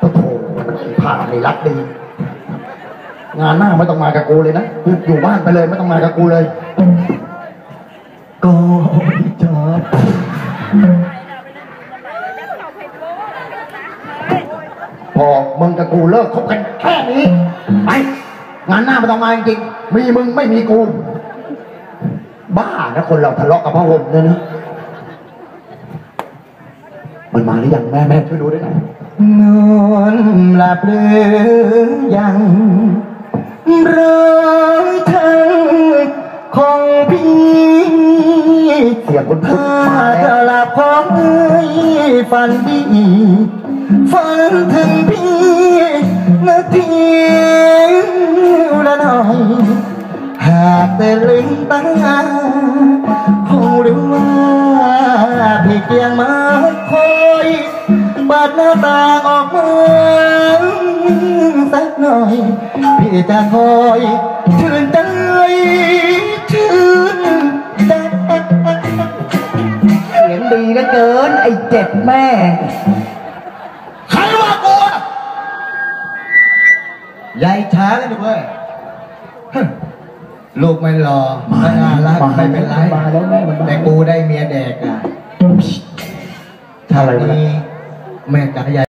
โอ้โหผ่านเลยรักดี งานหน้าไม่ต้องมากับกูเลยนะกูอยู่บ้านไปเลยไม่ต้องมากับกูเลยก็จบพอมึงกับกูเลิกคบกันแค่นี้ไปงานหน้าไม่ต้องมาจริงๆมีมึงไม่มีกู บ้านะคนเราทะเลาะกับพระห่มเนี่ยนะ มันมาหรือยังแม่แม่ช่วยดูด้วยหน่อยนอนหลับหรือยังร้อยทั้งของพี่เสียงคนพูดถ้ามาแล้จะวหลับพอเอ้ยฝันดีฝันถึงพี่นาทีละหน่อยหากแต่ลืมตาคงรู้ว่าพี่เกียงมาคอย เปิดหน้าต่างออกมาสักหน่อย พี่จะคอยชื่นใจชื่นใจเสียงดีเหลือเกิน ไอ้เจ็บแม่ ใครว่ากูอะยายช้าเลยลูกเอ้ยฮึลูกไม่รอไม่น่ารักไม่เป็นไร มาแล้วแม่มันมาแต่กูได้เมียแดกอะชาตินี้แม่จ๋ายาย